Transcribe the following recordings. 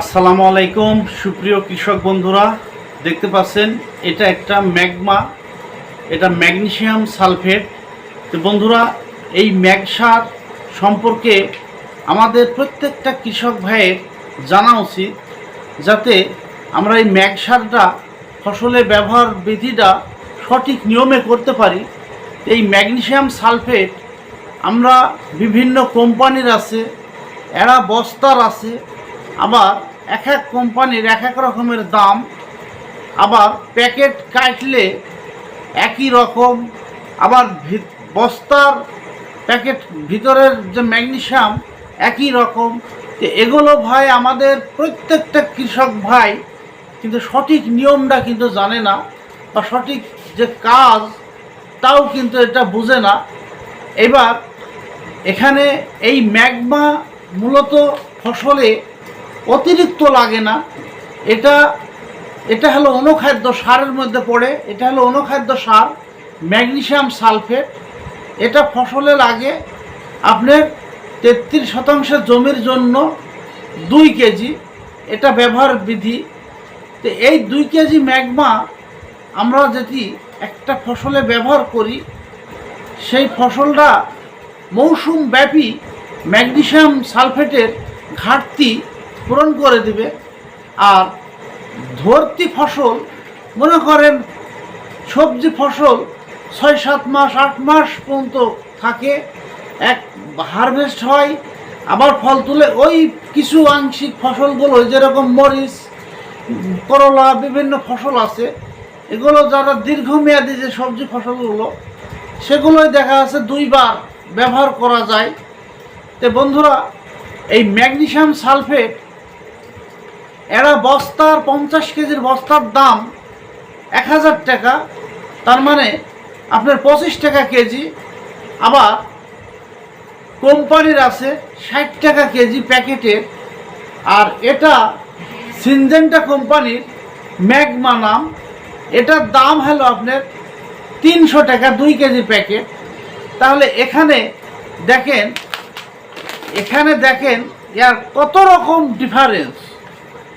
আসসালামু আলাইকুম, সুপ্রিয় কৃষক বন্ধুরা, দেখতে পাচ্ছেন, এটা একটা ম্যাগমা, এটা ম্যাগনেসিয়াম সালফেট। তো বন্ধুরা, এই ম্যাগ সার সম্পর্কে আমাদের প্রত্যেকটা কৃষক ভাইয়ের জানা উচিত, যাতে আমরা এই ম্যাগ সারটা ফসলে ব্যবহার বিধিটা সঠিক নিয়মে করতে পারি। এই ম্যাগনেসিয়াম সালফেট আমরা বিভিন্ন কোম্পানির আছে, এরা বস্তার আছে আবার এক এক কোম্পানির এক এক রকমের দাম, আবার প্যাকেট কাটলে একই রকম, আবার বস্তার প্যাকেট ভিতরের যে ম্যাগনেশিয়াম একই রকম। তো এগুলো ভাই আমাদের প্রত্যেকটা কৃষক ভাই কিন্তু সঠিক নিয়মটা কিন্তু জানে না বা সঠিক যে কাজ তাও কিন্তু এটা বুঝে না। এবার এখানে এই ম্যাগমা মূলত ফসলে অতিরিক্ত লাগে না। এটা এটা হলো অনুখাদ্য সারের মধ্যে পড়ে। এটা হলো অনুখাদ্য সার, ম্যাগনেসিয়াম সালফেট। এটা ফসলে লাগে আপনার তেত্রিশ শতাংশ জমির জন্য দুই কেজি। এটা ব্যবহার বিধি। তো এই দুই কেজি ম্যাগমা আমরা যদি একটা ফসলে ব্যবহার করি, সেই ফসলটা মৌসুম ব্যাপী ম্যাগনেসিয়াম সালফেটের ঘাটতি পূরণ করে দিবে। আর ধরতি ফসল, মনে করেন সবজি ফসল ছয়, সাত মাস, আট মাস পর্যন্ত থাকে, এক হারভেস্ট হয়, আবার ফল তুলে ওই কিছু আংশিক ফসলগুলো যেরকম মরিচ, করলা, বিভিন্ন ফসল আছে, এগুলো যারা দীর্ঘমেয়াদী যে সবজি ফসলগুলো, সেগুলোই দেখা যাচ্ছে দুইবার ব্যবহার করা যায়। তো বন্ধুরা, এই ম্যাগনেশিয়াম সালফেট এরা বস্তার পঞ্চাশ কেজির বস্তার দাম এক হাজার টাকা, তার মানে আপনার পঁচিশ টাকা কেজি, আবার কোম্পানির আছে ষাট টাকা কেজি প্যাকেটের আর এটা সিনজেন্টা কোম্পানির ম্যাগমা নাম। এটার দাম হলো আপনার তিনশো টাকা দুই কেজি প্যাকেট। তাহলে এখানে দেখেন এখানে দেখেন ইয়ার কত রকম ডিফারেন্স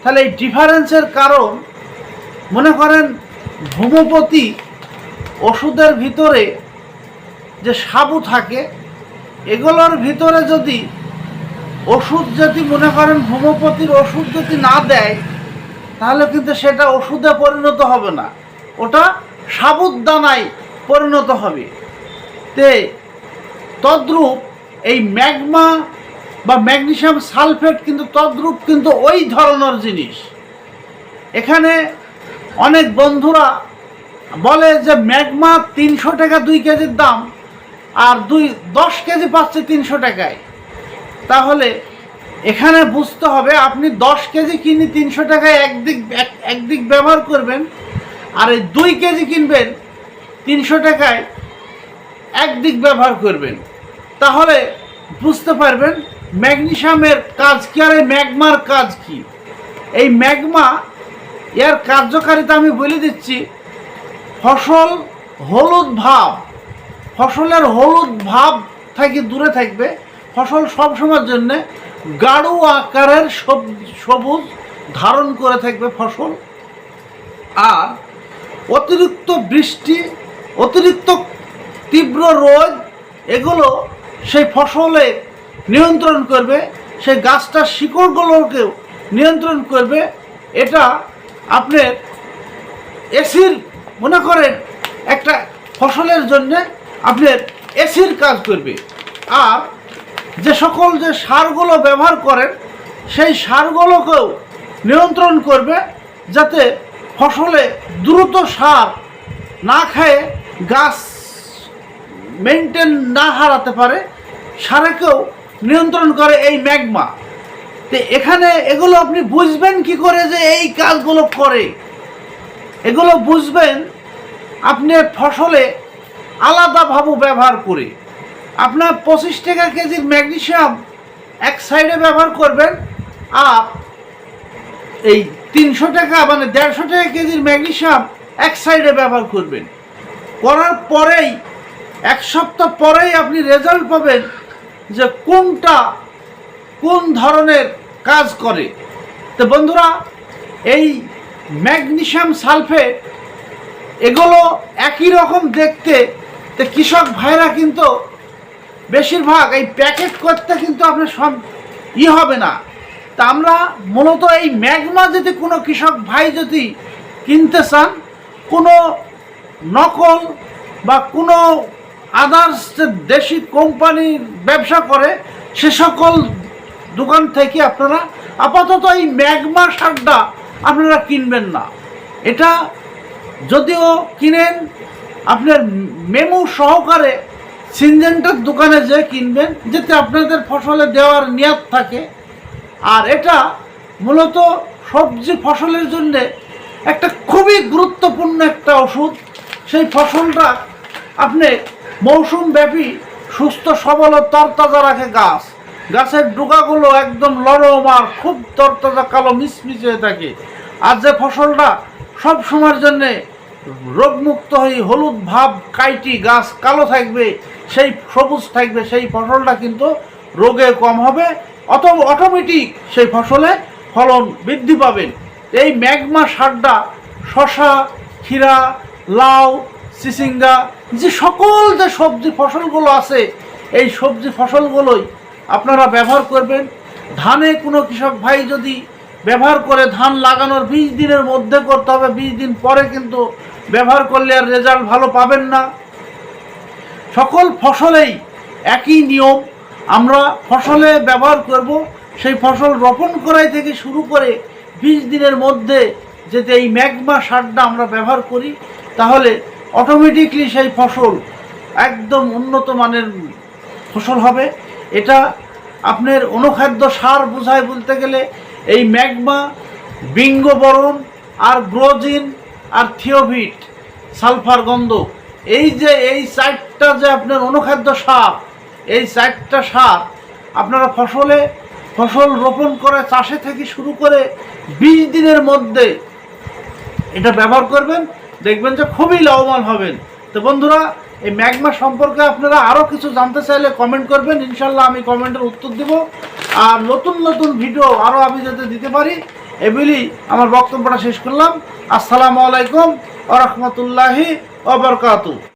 তাহলে এই ডিফারেন্সের কারণ, মনে করেন হোমিওপ্যাথি ওষুধের ভিতরে যে সাবু থাকে, এগুলোর ভিতরে যদি ওষুধ যদি মনে করেন হোমিওপ্যাথির ওষুধ যদি না দেয়, তাহলে কিন্তু সেটা ওষুধে পরিণত হবে না। ওটা সাবুদানায় পরিণত হবে। তে তদ্রূপ এই ম্যাগমা বা ম্যাগনেসিয়াম সালফেট কিন্তু তদ্রূপ কিন্তু ওই ধরনের জিনিস। এখানে অনেক বন্ধুরা বলে যে ম্যাগমা তিনশো টাকা দুই কেজির দাম আর দুই দশ কেজি পাচ্ছে তিনশো টাকায়। তাহলে এখানে বুঝতে হবে আপনি দশ কেজি কিনে তিনশো টাকায় একদিক এক- একদিক ব্যবহার করবেন আর এই দুই কেজি কিনবেন তিনশো টাকায় একদিক ব্যবহার করবেন। তাহলে বুঝতে পারবেন ম্যাগনেশিয়ামের কাজ কি আর এই ম্যাগমার কাজ কি? এই ম্যাগমা, এর কার্যকারিতা আমি বলে দিচ্ছি, ফসল হলুদ ভাব, ফসলের হলুদ ভাব থেকে দূরে থাকবে। ফসল সবসময়ের জন্য গাঢ় আকারের সব- সবুজ ধারণ করে থাকবে ফসল। আর অতিরিক্ত বৃষ্টি, অতিরিক্ত তীব্র রোদ, এগুলো সেই ফসলে নিয়ন্ত্রণ করবে, সেই গাছটার শিকড়গুলোকেও নিয়ন্ত্রণ করবে। এটা আপনার এসির, মনে করেন, একটা ফসলের জন্য আপনার এসির কাজ করবে। আর যে সকল যে সারগুলো ব্যবহার করেন, সেই সারগুলোকেও নিয়ন্ত্রণ করবে, যাতে ফসলে দ্রুত সার না খেয়ে গাছ মেনটেন না হারাতে পারে, সারেকেও নিয়ন্ত্রণ করে এই ম্যাগমা। তো এখানে এগুলো আপনি বুঝবেন কি করে যে এই কাজগুলো করে? এগুলো বুঝবেন আপনি ফসলে আলাদাভাবে ব্যবহার করে। আপনার পঁচিশ টাকা কেজির ম্যাগনেশিয়াম এক সাইডে ব্যবহার করবেন, আর এই তিনশো টাকা মানে দেড়শো টাকা কেজির ম্যাগনেশিয়াম এক সাইডে ব্যবহার করবেন। করার পরেই, এক সপ্তাহ পরেই আপনি রেজাল্ট পাবেন যে কোনটা কোন ধরনের কাজ করে। তো বন্ধুরা, এই ম্যাগনেশিয়াম সালফেট এগুলো একই রকম দেখতে। তো কৃষক ভাইরা কিন্তু বেশিরভাগ এই প্যাকেট করতে কিন্তু আপনার সব ই হবে না। তা আমরা মূলত এই ম্যাগমা যদি কোনো কৃষক ভাই যদি কিনতে চান, কোনো নকল বা কোনো আদার্স দেশি কোম্পানির ব্যবসা করে, সে সকল দোকান থেকে আপনারা আপাতত এই ম্যাগমা সারটা আপনারা কিনবেন না। এটা যদিও কিনেন, আপনার মেমু সহকারে সিনজেন্টার দোকানে যে কিনবেন, যাতে আপনাদের ফসলে দেওয়ার নিয়াত থাকে। আর এটা মূলত সবজি ফসলের জন্যে একটা খুবই গুরুত্বপূর্ণ একটা ওষুধ। সেই ফসলটা আপনি মৌসুম ব্যাপী সুস্থ, সবল ও তরতাজা রাখে গাছ। গাছের ডুকাগুলো একদম লরম আর খুব তরতাজা কালো মিসমিস হয়ে থাকে। আর যে ফসলটা সব সময়ের জন্যে রোগমুক্ত হয়ে হলুদ ভাব, কাইটি গাছ কালো থাকবে, সেই সবুজ থাকবে, সেই ফসলটা কিন্তু রোগে কম হবে। অত অটোমেটিক সেই ফসলে ফলন বৃদ্ধি পাবেন এই ম্যাগমা সারটা শশা ক্ষীরা, লাউ চিচিঙ্গা যে সকল যে সবজি ফসলগুলো আছে, এই সবজি ফসলগুলোই আপনারা ব্যবহার করবেন। ধানে কোনো কৃষক ভাই যদি ব্যবহার করে ধান লাগানোর বিশ দিনের মধ্যে করতে হবে, বিশ দিন পরে কিন্তু ব্যবহার করলে আর রেজাল্ট ভালো পাবেন না। সকল ফসলেই একই নিয়ম, আমরা ফসলে ব্যবহার করব, সেই ফসল রোপণ করাই থেকে শুরু করে বিশ দিনের মধ্যে যদি এই ম্যাগমা সারটা আমরা ব্যবহার করি, তাহলে অটোমেটিকলি সেই ফসল একদম উন্নত মানের ফসল হবে। এটা আপনার অনুখাদ্য সার বোঝায় বলতে গেলে এই ম্যাগমা বিঙ্গবরণ আর গ্রোজিন আর থিওভিট, সালফার গন্ধ। এই যে এই চারটা যে আপনার অনুখাদ্য সার, এই চারটা সার আপনারা ফসলে ফসল রোপণ করে চাষে থেকে শুরু করে বিশ দিনের মধ্যে এটা ব্যবহার করবেন। দেখবেন যে খুবই লাভবান হবেন। তো বন্ধুরা, এই ম্যাগমা সম্পর্কে আপনারা আরও কিছু জানতে চাইলে কমেন্ট করবেন। ইনশাল্লাহ আমি কমেন্টের উত্তর দিব। আর নতুন নতুন ভিডিও আরও আমি যাতে দিতে পারি এগুলি আমার বক্তব্যটা শেষ করলাম। আসসালামু আলাইকুম আ রহমতুল্লাহি ওবরকাতু